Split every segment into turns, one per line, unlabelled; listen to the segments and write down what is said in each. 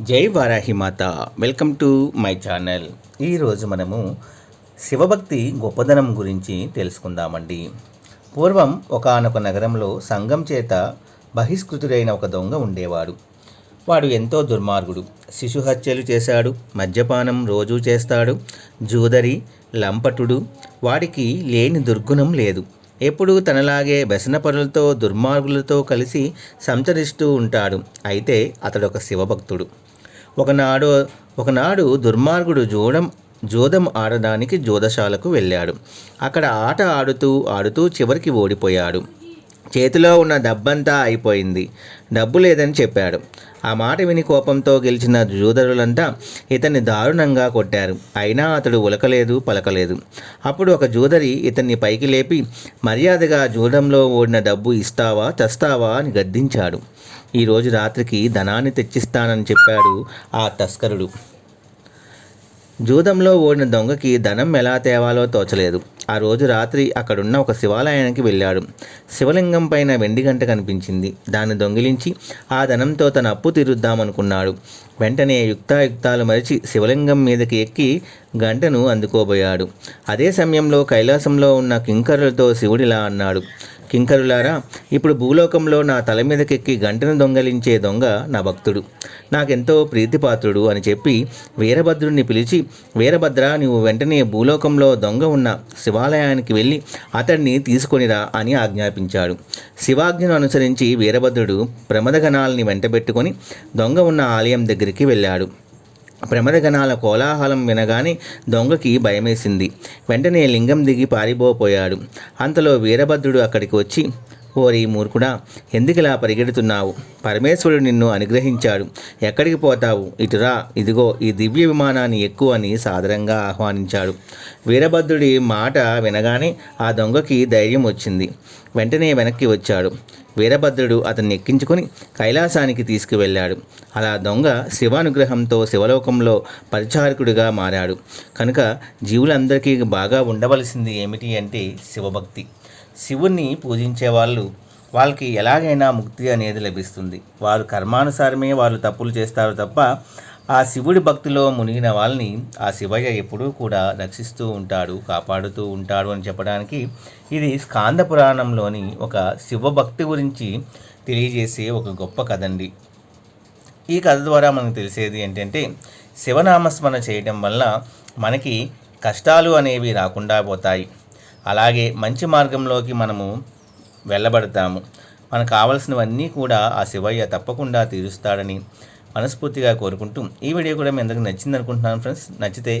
జై వారాహి మాత. Welcome to my channel. ఈరోజు మనము శివభక్తి గొప్పదనం గురించి తెలుసుకుందామండి. పూర్వం ఒకానొక నగరంలో సంఘం చేత బహిష్కృతుడైన ఒక దొంగ ఉండేవాడు. వాడు ఎంతో దుర్మార్గుడు. శిశు హత్యలు చేశాడు మద్యపానం రోజూ చేస్తాడు జూదరి లంపటుడు వాడికి లేని దుర్గుణం లేదు. ఎప్పుడూ తనలాగే వ్యసనపరులతో దుర్మార్గులతో కలిసి సంచరిస్తూ ఉంటాడు. అయితే అతడొక శివభక్తుడు. ఒకనాడు ఒకనాడు దుర్మార్గుడు జూడం జోదం ఆడడానికి జోదశాలకు వెళ్ళాడు. అక్కడ ఆట ఆడుతూ ఆడుతూ చివరికి ఓడిపోయాడు. చేతిలో ఉన్న డబ్బంతా అయిపోయింది. డబ్బు లేదని చెప్పాడు. ఆ మాట విని కోపంతో గెలిచిన జూదరులంతా ఇతన్ని దారుణంగా కొట్టారు. అయినా అతడు ఉలకలేదు పలకలేదు. అప్పుడు ఒక జూదరి ఇతన్ని పైకి లేపి మర్యాదగా జూదంలో ఓడిన డబ్బు ఇస్తావా చస్తావా అని గద్దించాడు. ఈరోజు రాత్రికి ధనాన్ని తెచ్చిస్తానని చెప్పాడు ఆ తస్కరుడు. జూదంలో ఓడిన దొంగకి ధనం ఎలా తేవాలో తోచలేదు. ఆ రోజు రాత్రి అక్కడున్న ఒక శివాలయానికి వెళ్ళాడు. శివలింగం పైన వెండి గంట కనిపించింది. దాన్ని దొంగిలించి ఆ ధనంతో తన అప్పు తీరుద్దామనుకున్నాడు. వెంటనే యుక్తాయుక్తాలు మరిచి శివలింగం మీదకి ఎక్కి గంటను అందుకోబోయాడు. అదే సమయంలో కైలాసంలో ఉన్న కింకరులతో శివుడిలా అన్నాడు. కింకరులారా ఇప్పుడు భూలోకంలో నా తల మీదకెక్కి గంటను దొంగలించే దొంగ నా భక్తుడు. నాకెంతో ప్రీతిపాత్రుడు అని చెప్పి వీరభద్రుడిని పిలిచి వీరభద్ర నువ్వు వెంటనే భూలోకంలో దొంగ ఉన్న శివాలయానికి వెళ్ళి అతడిని తీసుకొనిరా అని ఆజ్ఞాపించాడు. శివాజ్ఞను అనుసరించి వీరభద్రుడు ప్రమదగణాలని వెంటబెట్టుకొని దొంగ ఉన్న ఆలయం దగ్గరికి వెళ్ళాడు. ప్రమదగణాల కోలాహలం వినగానే దొంగకి భయమేసింది. వెంటనే లింగం దిగి పారిపోపోయాడు అంతలో వీరభద్రుడు అక్కడికి వచ్చి ఓరి మూర్ఖుడా ఎందుకిలా పరిగెడుతున్నావు? పరమేశ్వరుడు నిన్ను అనుగ్రహించాడు. ఎక్కడికి పోతావు? ఇటురా ఇదిగో ఈ దివ్య విమానాన్ని ఎక్కువ అని సాదరంగా ఆహ్వానించాడు. వీరభద్రుడి మాట వినగానే ఆ దొంగకి ధైర్యం వచ్చింది. వెంటనే వెనక్కి వచ్చాడు. వీరభద్రుడు అతన్ని ఎక్కించుకుని కైలాసానికి తీసుకువెళ్ళాడు. అలా దొంగ శివానుగ్రహంతో శివలోకంలో పరిచారకుడిగా మారాడు. కనుక జీవులందరికీ బాగా ఉండవలసింది ఏమిటి అంటే శివభక్తి. శివుణ్ణి పూజించే వాళ్ళు వాళ్ళకి ఎలాగైనా ముక్తి అనేది లభిస్తుంది. వారు కర్మానుసారమే వాళ్ళు తప్పులు చేస్తారు తప్ప ఆ శివుడి భక్తిలో మునిగిన వాళ్ళని ఆ శివయ్య ఎప్పుడూ కూడా రక్షిస్తూ ఉంటాడు కాపాడుతూ ఉంటాడు అని చెప్పడానికి ఇది స్కాంద పురాణంలోని ఒక శివభక్తి గురించి తెలియజేసే ఒక గొప్ప కథ అండి ఈ కథ ద్వారా మనకు తెలిసేది ఏంటంటే శివనామస్మరణ చేయడం వల్ల మనకి కష్టాలు అనేవి రాకుండా పోతాయి. అలాగే మంచి మార్గంలోకి మనము వెళ్ళబడతాము. మనకు కావలసినవన్నీ కూడా ఆ శివయ్య తప్పకుండా తీరుస్తాడని మనస్ఫూర్తిగా కోరుకుంటూ ఈ వీడియో కూడా మీ అందరికీ నచ్చింది అనుకుంటున్నాను ఫ్రెండ్స్. నచ్చితే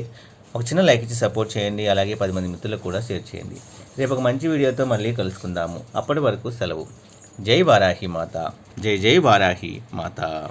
ఒక చిన్న లైక్ ఇచ్చి సపోర్ట్ చేయండి. అలాగే పది మంది మిత్రులకు కూడా షేర్ చేయండి. రేపు ఒక మంచి వీడియోతో మళ్ళీ కలుసుకుందాము. అప్పటి వరకు సెలవు. జై వారాహి మాత. జై జై వారాహి మాత.